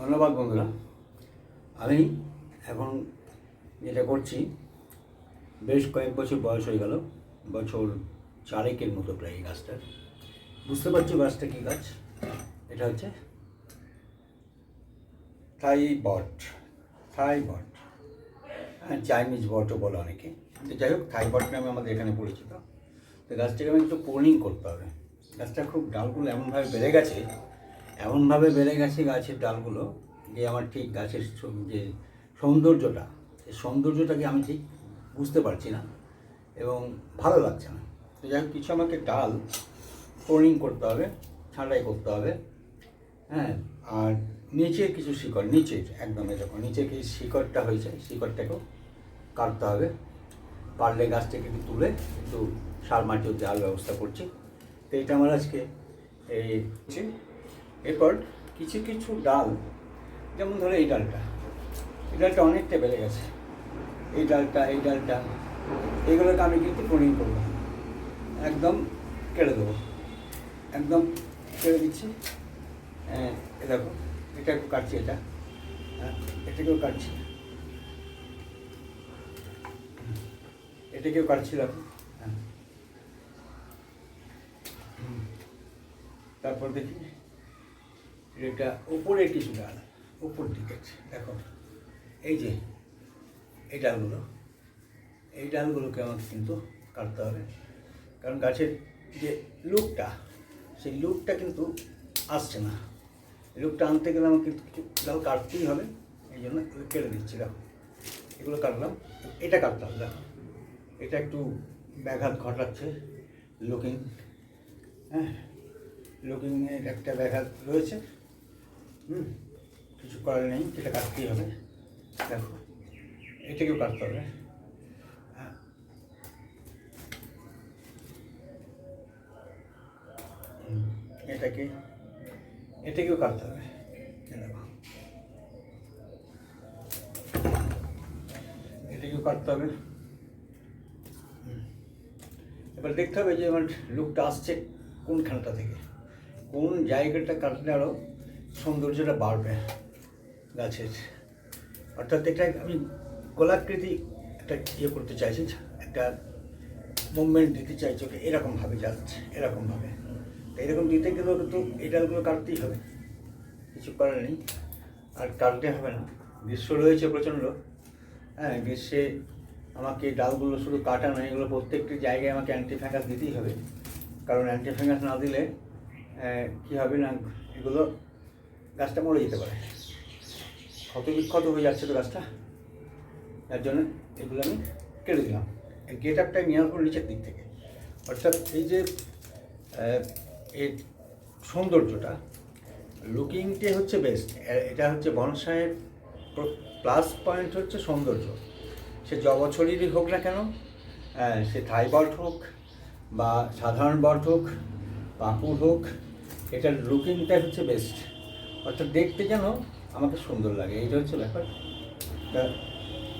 ধন্যবাদ বন্ধুরা। আমি এখন যেটা করছি, বেশ কয়েক বছর বয়স হয়ে গেল, বছর চারেকের মতো প্রায় এই গাছটার বুঝতে পারছি গাছটা কী গাছ? এটা হচ্ছে থাই বট থাই বট। হ্যাঁ চাইনিজ বটও বলে অনেকে। তো যাই হোক, থাই বট নামে আমাদের এখানে পরিচিত। তো গাছটাকে আমি একটু প্রুনিং করতে হবে। গাছটা খুব ডালগুলো এমনভাবে বেড়ে গেছে এমনভাবে বেড়ে গেছে গাছের ডালগুলো যে আমার ঠিক গাছের যে সৌন্দর্যটা সেই সৌন্দর্যটাকে আমি ঠিক বুঝতে পারছি না এবং ভালো লাগছে না। তো যাই হোক, কিছু আমাকে ডাল প্রুনিং করতে হবে, ছাঁটাই করতে হবে হ্যাঁ আর নিচের কিছু শিকড় নিচের একদম এরকম নিচের কিছু শিকড়টা হয়েছে, শিকড়টাকেও কাটতে হবে। পারলে গাছ থেকে একটু তুলে একটু সার মাটিও দেওয়ার ব্যবস্থা করছি। তো এটা আমার আজকে এই। এরপর কিছু কিছু ডাল, যেমন ধরো এই ডালটা। এই ডালটা অনেকটা বেড়ে গেছে। এই ডালটা এই ডালটা এইগুলোকে আমি কিন্তু প্রণীন করব। একদম কেড়ে দেবো। একদম কেড়ে দিচ্ছি। হ্যাঁ এ দেখো, এটা একটু কাটছি এটা। হ্যাঁ এটাকেও কাটছি। এটাকেও কাটছি, দেখো। হ্যাঁ। তারপর দেখি। এটা উপরে কিছু ডাল উপর দিকে দেখো, এই যে এই ডালগুলো, এই ডালগুলোকে আমাকে কিন্তু কাটতে হবে। কারণ গাছের যে লুকটা সেই লুকটা কিন্তু আসছে না। লুকটা আনতে গেলে আমাকে কিন্তু কিছু ডাল কাটতেই হবে। এই জন্য কেটে দিচ্ছি, দেখো। এগুলো কাটলাম। এটা কাটতে হবে, দেখো। এটা একটু ব্যাঘাত ঘটাচ্ছে লুকিং হ্যাঁ লুকিংয়ের একটা ব্যাঘাত রয়েছে। হুম, কিছু করার নেই, এটা কাটতেই হবে। দেখো, এটাকেও কাটতে হবে। হ্যাঁ। এটাকে, এটাকেও কাটতে হবে। এটাকেও কাটতে হবে। এবার দেখতে হবে যে আমার লুকটা আসছে কোনখানটা থেকে। কোন জায়গাটা কাটলে আরও সৌন্দর্যটা বাড়বে গাছের। অর্থাৎ এটা আমি গোলাকৃতি একটা ইয়ে করতে চাইছি, একটা মুভমেন্ট দিতে চাইছি, ওকে এরকমভাবে যাচ্ছে এরকমভাবে। তো এরকম দিতে গেলেও কিন্তু এই ডালগুলো কাটতেই হবে, কিছু করার নেই। আর কাটতে হবে না, গ্রীষ্ম রয়েছে প্রচণ্ড। হ্যাঁ গ্রীষ্মে আমাকে ডালগুলো শুধু কাটা নয়, এগুলো প্রত্যেকটি জায়গায় আমাকে অ্যান্টিফ্যাঙ্গাস দিতেই হবে। কারণ অ্যান্টিফ্যাঙ্গাস না দিলে কী হবে না, এগুলো গাছটা মরে যেতে পারে। ক্ষত বিক্ষত হয়ে যাচ্ছে তো গাছটা। তার জন্য এগুলো আমি কেটে দিলাম। গেট আপটাই নিয়ে আসব নিচের দিক থেকে। অর্থাৎ এই যে এর সৌন্দর্যটা লুকিংটাই হচ্ছে বেস্ট এটা হচ্ছে বনসাইয়ের প্লাস পয়েন্ট হচ্ছে সৌন্দর্য। সে জ বছরেরই হোক না কেন সে থাই বট হোক বা সাধারণ বট হোক পাকুর হোক, এটার লুকিংটাই হচ্ছে বেস্ট অর্থাৎ দেখতে যেন আমাকে সুন্দর লাগে এইটা হচ্ছে ব্যাপার।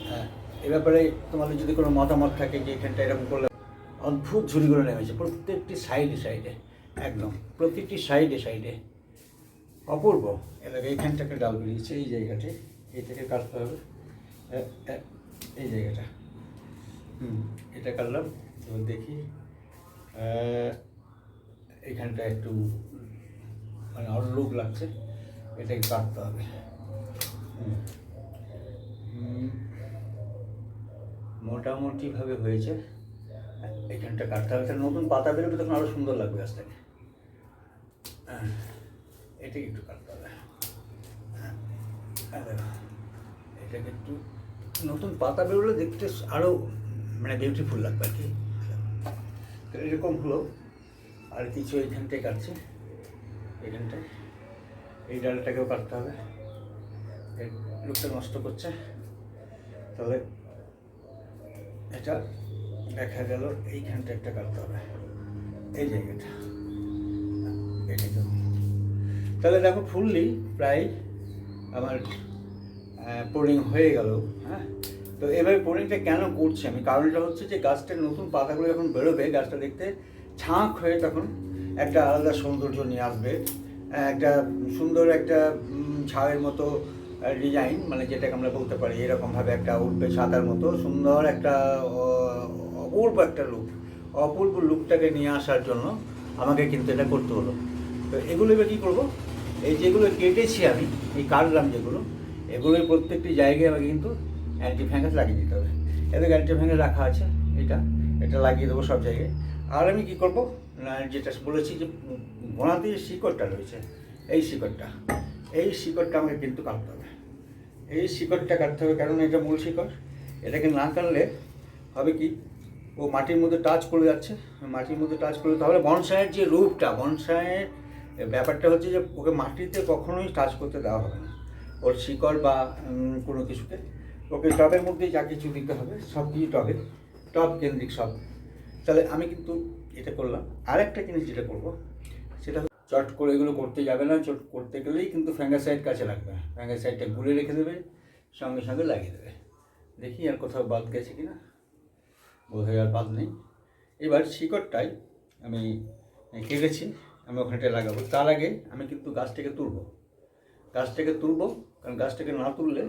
হ্যাঁ এ ব্যাপারে তোমাদের যদি কোনো মতামত থাকে যে এখানটা এরকম করলে অদ্ভুত ঝুড়িগুলো নেমেছে প্রত্যেকটি সাইডে সাইডে একদম প্রতিটি সাইডে সাইডে। অপূর্ব এলাকা এইখানটাকে ডাল বেরিয়েছে এই জায়গাটি এই থেকে কাটতে হবে। এই জায়গাটা। হুম এটা কাটলাম এবার দেখি আহ, এইখানটা একটু মানে আরও লোক লাগছে। এটাকে কাটতে হবে। মোটামুটিভাবে হয়েছে। এখানটা কাটতে হবে। তাহলে নতুন পাতা বেরোবে তখন আরও সুন্দর লাগবে গাছটাকে। হ্যাঁ, এটাকে একটু কাটতে হবে। হ্যাঁ, দেখো, এটাকে একটু নতুন পাতা বেরোলে দেখতে আরও মানে বিউটিফুল লাগবে আর কি। এরকম হলো। আর কিছু এইখানটায় কাটছে। এখানটায়। এই ডালটাকেও কাটতে হবে। লুকটা নষ্ট করছে। তাহলে এটা দেখা গেল এইখানটা একটা কাটতে হবে। এই জায়গাটা। তাহলে দেখো ফুললি প্রায় আমার পোরিং হয়ে গেল হ্যাঁ? তো এভাবে পোরিংটা কেন করছি আমি? কারণটা হচ্ছে যে গাছটার নতুন পাতাগুলো যখন বেরোবে, গাছটা দেখতে ছাঁক হয়ে তখন একটা আলাদা সৌন্দর্য নিয়ে আসবে। একটা সুন্দর একটা উম, ছাওয়ের মতো ডিজাইন মানে যেটাকে আমরা বলতে পারি এরকমভাবে একটা উঠবে সাদার মতো সুন্দর একটা অপূর্ব একটা লুক অপূর্ব লুকটাকে নিয়ে আসার জন্য আমাকে কিন্তু এটা করতে হলো। তো এগুলো এবার কী করব? এই যেগুলো কেটেছি আমি এই কাটলাম যেগুলো এগুলোর প্রত্যেকটি জায়গায় আমাকে কিন্তু অ্যান্টি ফ্যাঙ্গাস লাগিয়ে দিতে হবে। এদের অ্যান্টি ফ্যাঙ্গাস রাখা আছে এটা এটা লাগিয়ে দেবো সব জায়গায়। আর আমি কী করব? যেটা বলেছি যে গোড়াতে যে শিকড়টা রয়েছে। এই শিকড়টা। এই শিকড়টা আমাকে কিন্তু কাটতে হবে। এই শিকড়টা কাটতে হবে কারণ এটা মূল শিকড়। এটাকে না কাটলে হবে কি? ও মাটির মধ্যে টাচ করে যাচ্ছে। মাটির মধ্যে টাচ করলে তাহলে বনসাইয়ের যে রূপটা, বনসাইয়ের ব্যাপারটা হচ্ছে যে ওকে মাটিতে কখনোই টাচ করতে দেওয়া হবে না। ওর শিকড় বা কোনো কিছুকে ওকে টবের মধ্যেই যা কিছু দিতে হবে, সব কিছু টবে, টব কেন্দ্রিক সব। তাহলে আমি কিন্তু এটা করলাম। আর একটা জিনিস যেটা করব সেটা চট করে এগুলো করতে যাবে না, চট করতে গেলেই কিন্তু ফ্যাঙ্গাসাইড কাছে লাগবে। ফ্যাঙ্গাসাইডটা গুলে রেখে দেবে, সঙ্গে সঙ্গে লাগিয়ে দেবে। দেখি আর কোথাও বাদ গেছে কি না বোধহয় আর বাদ নেই। এবার শিকড়টাই আমি কেটেছি, আমি ওখানটায় লাগাবো। তার আগে আমি কিন্তু গাছটাকে তুলবো। গাছটাকে তুলবো, কারণ গাছটাকে না তুললে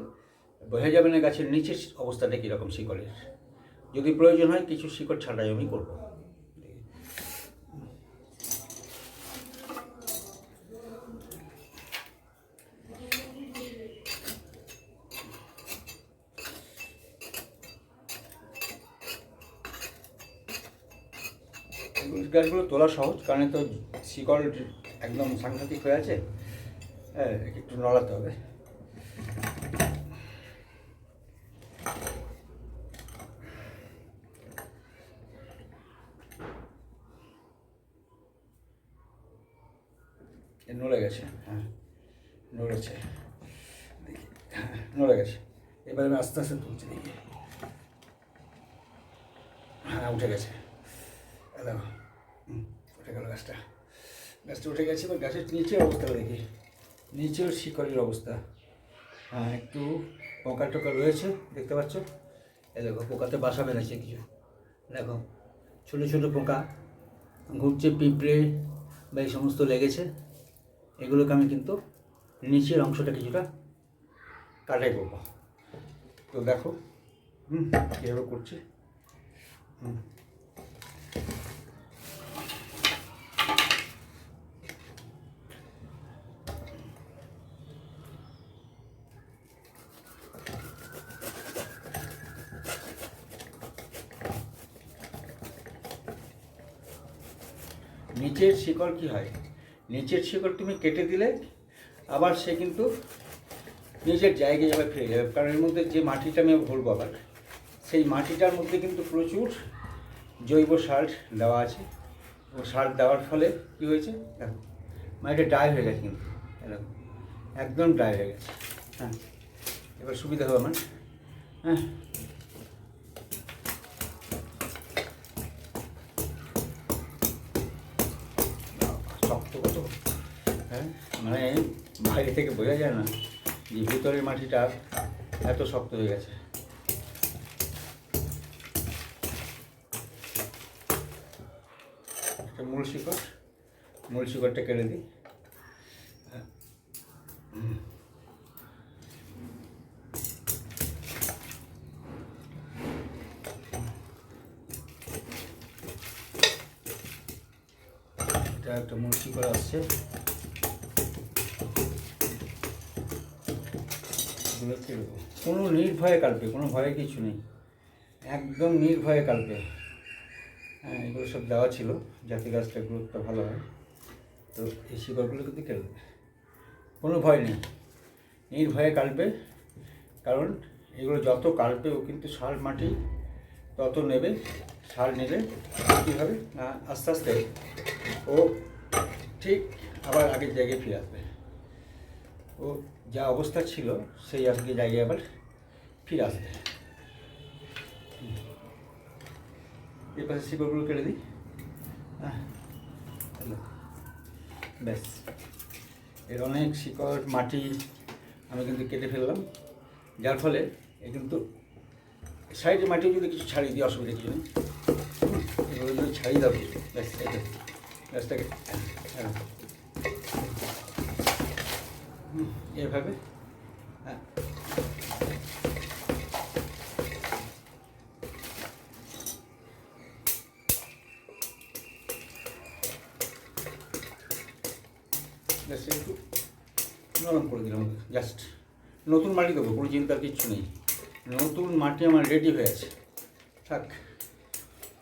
বোঝা যাবে না গাছের নিচের অবস্থাটা কীরকম শিকড়ের। যদি প্রয়োজন হয় কিছু শিকড় ছাড়াই আমি করব এই গাছগুলো তোলা সহজ, কারণ তো শিকড় একদম সাংঘাতিক হয়ে আছে। হ্যাঁ একে একটু নড়াতে হবে। নড়ে গেছে হ্যাঁ নড়েছে। হ্যাঁ নড়ে গেছে। এবার আমি আস্তে আস্তে তুলছি, দেখি। হ্যাঁ উঠে গেছে। হ্যালো উঠে গেল গাছটা। গাছটা উঠে গেছে, এবার গাছের নিচের অবস্থাটা দেখি। নিচের শিকড়ের অবস্থা। হ্যাঁ একটু পোকা টোকা রয়েছে, দেখতে পাচ্ছ? এই দেখো, পোকাতে বাসা বেঁধেছে কিছু। দেখো, ছোটো ছোটো পোকা, ঘুরছে, পিঁপড়ে বা এই সমস্ত লেগেছে। এগুলোকে আমি কিন্তু নিচের অংশটা কিছুটা কাটাই করব তো দেখো, হুম, কীভাবে করছি। হুম। নিচের শিকড় কি হয়? নিচের শিকড় তুমি কেটে দিলে, আবার সে কিন্তু নিজের জায়গায় আবার ফিরে যাবে। কারণ এর মধ্যে যে মাটিটা আমি ভরবো আবার, সেই মাটিটার মধ্যে কিন্তু প্রচুর জৈব সার দেওয়া আছে। ও সার দেওয়ার ফলে কি হয়েছে? দেখো, মাটিটা ড্রাই হয়ে গেছে কিন্তু। দেখো, একদম ড্রাই হয়ে গেছে। হ্যাঁ এবার সুবিধা হবে আমার। হ্যাঁ হ্যাঁ মানে বাইরে থেকে বোঝা যায় না যে ভিতরের মাটিটা এত শক্ত হয়ে গেছে। মূল শিকড়, মূল শিকড়টা কেটে দিই। এটা একটা মূল শিকড় আসছে। কোনো নির্ভয়ে কাটবে কোনো ভয়ে কিছু নেই। একদম নির্ভয়ে কাটবে হ্যাঁ এগুলো সব দেওয়া ছিল, যাতে গাছটা গ্রোথটা ভালো হয়। তো এই শিকড়গুলো কিন্তু কেটে কোনো ভয় নেই। নির্ভয়ে কাটবে কারণ এগুলো যত কাটবে ও কিন্তু সার মাটি তত নেবে, সার নিলে কী হবে না, আস্তে আস্তে। ও ঠিক আবার আগের জায়গায় ফিরে আসবে। ও যা অবস্থা ছিল, সেই আজকে জায়গায় আবার ফিরে আসবে। এই পাশে শিকড়গুলো কেটে দিই। হ্যাঁ ব্যাস। এর অনেক শিকড়, মাটি আমি কিন্তু কেটে ফেললাম। যার ফলে এ কিন্তু সাইডে মাটিও যদি কিছু ছাড়িয়ে দিই, অসুবিধা কিছু নেই। ছাড়িয়ে দেবো ব্যাস, এই গাছটাকে। হ্যাঁ। এভাবে? হ্যাঁ। Just একটু নরম করে দিলাম জাস্ট নতুন মাটি দেবো, কোনো চিন্তার কিচ্ছু নেই। নতুন মাটি আমার রেডি হয়ে আছে। থাক,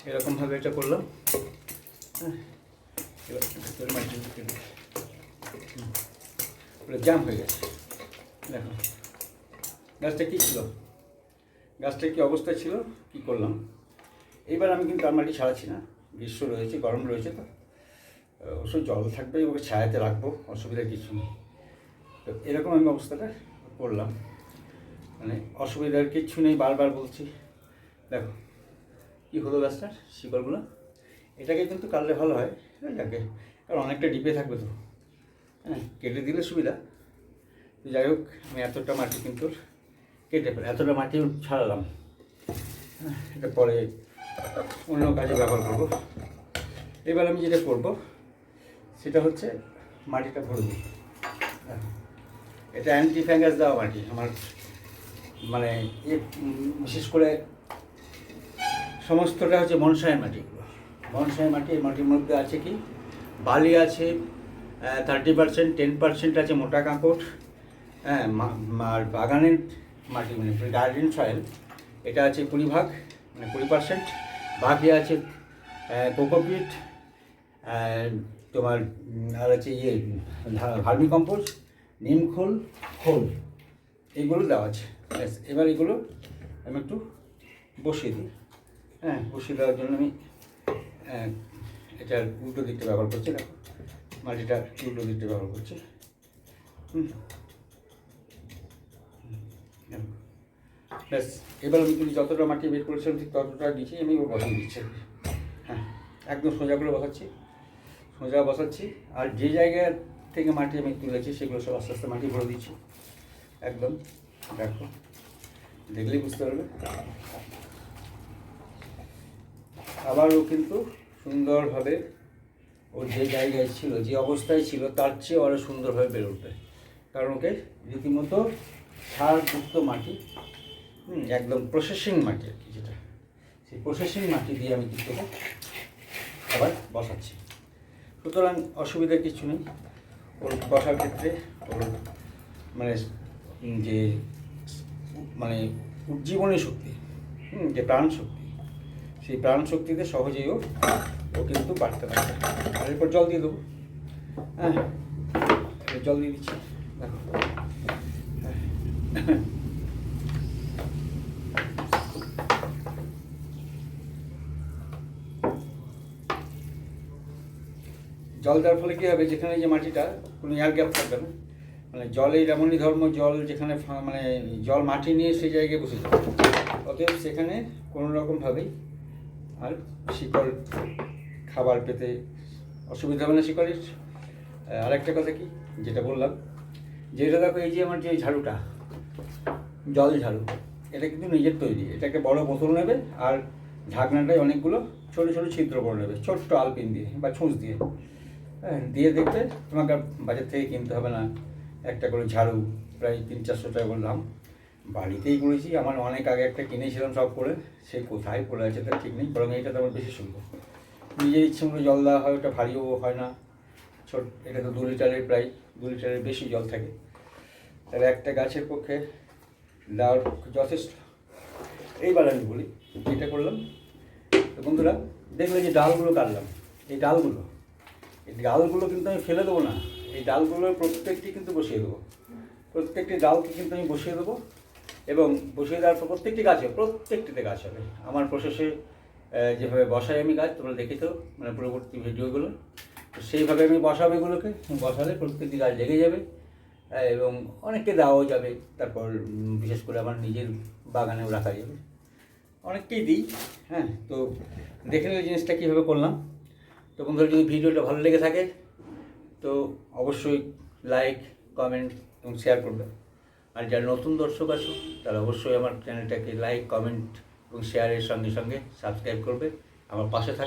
এরকমভাবে এটা করলাম। হ্যাঁ। এবার ভিতরে মাটি। হুম, পুরো জ্যাম হয়ে গেছে। দেখো গাছটা কী ছিল? গাছটা কী অবস্থায় ছিল? কি করলাম? এইবার আমি কিন্তু আর মাটি ছাড়াচ্ছি না। গ্রীষ্ম রয়েছে গরম রয়েছে তো। অবশ্য জল থাকবে ওকে ছায়াতে রাখব অসুবিধা কিছু নেই। তো এরকম আমি অবস্থাটা করলাম। মানে অসুবিধার কিচ্ছু নেই বারবার বলছি। দেখো কী হলো গাছটার শিকড়গুলো? এটাকে কিন্তু কাটলে ভালো হ্যাঁ, যাকে কারণ অনেকটা ডিপে থাকবে তো। হ্যাঁ কেটে দিলে সুবিধা। যাই হোক আমি এতটা মাটি কিন্তু কেটে ফেলে এতটা মাটি ছাড়ালাম। হ্যাঁ, এটা পরে অন্য কাজে ব্যবহার করব। এবার আমি যেটা করব সেটা হচ্ছে মাটিটা ভরে দিই। হ্যাঁ। এটা অ্যান্টি ফ্যাঙ্গাস দেওয়া মাটি। আমার মানে বিশেষ করে সমস্তটা হচ্ছে মনসায়ের মাটিগুলো মনসায়ের মাটি, এই মাটির মধ্যে আছে কি? বালি আছে থার্টি পার্সেন্ট টেন পার্সেন্ট আছে মোটা কাঁকড় হ্যাঁ আর বাগানের মাটি মানে গার্ডেন সয়েল এটা আছে কুড়ি ভাগ মানে কুড়ি পার্সেন্ট বাকি আছে কোকোপিট তোমার আর আছে ইয়ে ভার্মি কম্পোস্ট নিমখোল খোল এগুলো দেওয়া আছে, ব্যাস, এবার এগুলো আমি একটু বসিয়ে দিই হ্যাঁ বসিয়ে দেওয়ার জন্য আমি এটার উল্টো দিকটা ব্যবহার করছে, দেখো। মাটিটা উল্টো দিকটা ব্যবহার করছে। ব্যাস, এবার আমি কিন্তু যতটা মাটি বের করেছিলাম, ঠিক ততটা নিচে আমি বসিয়ে দিচ্ছি। হ্যাঁ একদম সোজা করে বসাচ্ছি। সোজা বসাচ্ছি, আর যে জায়গা থেকে মাটি আমি তুলেছি, সেগুলো সব আস্তে আস্তে মাটি ভরে দিচ্ছি। একদম, দেখো। দেখলেই বুঝতে পারবে। আবারও কিন্তু সুন্দরভাবে ও যে জায়গায় ছিল যে অবস্থায় ছিল তার চেয়ে আরও সুন্দরভাবে বেড়ে উঠবে। কারণ ওকে রীতিমতো সারযুক্ত মাটি একদম প্রসেসিং মাটি আর কি যেটা। সেই প্রসেসিং মাটি দিয়ে আমি কিন্তু আবার বসাচ্ছি। সুতরাং অসুবিধা কিছু নেই। ওর বসার ক্ষেত্রে ওর মানে যে মানে উজ্জীবনী শক্তি হুম, যে প্রাণ শক্তি সেই প্রাণ শক্তিতে সহজেই ও কিন্তু বাড়তে পারবে। আর এরপর জল দিয়ে দেবো। হ্যাঁ জল দিয়ে দিচ্ছি। জল দেওয়ার ফলে কী হবে? যেখানে যে মাটিটা, কোনো এয়ার গ্যাপ থাকবে না। মানে জলের এমনই ধর্ম, জল যেখানে মানে জল মাটি নিয়ে সেই জায়গায় বসে যাবে অতএব সেখানে কোনো রকমভাবেই আর শিকড় খাবার পেতে অসুবিধা হবে না শিকড়ের। আরেকটা কথা কি, যেটা বললাম, যে এটা দেখো, এই যে আমার যে ঝাড়ুটা, জল ঝাড়ু, এটা কিন্তু নিজের তৈরি। এটাকে বড় বোতল নেবে আর ঢাকনাটায় অনেকগুলো ছোটো ছোটো ছিদ্র করে নেবে, ছোট্ট আলপিন দিয়ে বা ছুঁচ দিয়ে। হ্যাঁ দিয়ে দেখবে তোমাকে বাজার থেকে কিনতে হবে না। একটা করে ঝাড়ু, প্রায় তিন চারশো টাকা করে দাম বাড়িতেই করেছি, আমার অনেক আগে একটা কিনেছিলাম সব করে, সে কোথায় পড়ে আছে তার ঠিক নেই, বরং এটা তো আমার বেশি সুন্দর। নিজের ইচ্ছে মতো জল দেওয়া হয়, ওটা ভারীও হয় না, ছোট, এটা তো দু লিটারের প্রায়, দু লিটারের বেশি জল থাকে। তাহলে একটা গাছের পক্ষে দেওয়ার পক্ষে যথেষ্ট। এইবার আমি বলি এটা করলাম, তো বন্ধুরা, দেখলে যে ডালগুলো কাটলাম, এই ডালগুলো এই ডালগুলো কিন্তু আমি ফেলে দেবো না, এই ডালগুলোর প্রত্যেকটি কিন্তু বসিয়ে দেবো। প্রত্যেকটি ডালকে কিন্তু আমি বসিয়ে দেবো এবং বসিয়ে দেওয়ার পর প্রত্যেকটি গাছে প্রত্যেকটিতে গাছ হবে। আমার প্রসেসে যেভাবে বসাই আমি গাছ, তোমরা দেখেছ মানে পরবর্তী ভিডিওগুলো। তো সেইভাবে আমি বসাবো এগুলোকে, বসালে প্রত্যেকটি গাছ লেগে যাবে এবং অনেককে দেওয়াও যাবে, তারপর বিশেষ করে আমার নিজের বাগানেও রাখা যাবে। অনেককেই দিই হ্যাঁ তো দেখে নিলে জিনিসটা কীভাবে করলাম। তো বন্ধুরা, যদি ভিডিওটা ভালো লেগে থাকে, তো অবশ্যই লাইক কমেন্ট এবং শেয়ার করবে। আর যারা নতুন দর্শক আছো, তারা অবশ্যই আমার চ্যানেলটাকে লাইক কমেন্ট এবং শেয়ারের সঙ্গে সঙ্গে সাবস্ক্রাইব করবে। আমার পাশে থাকবে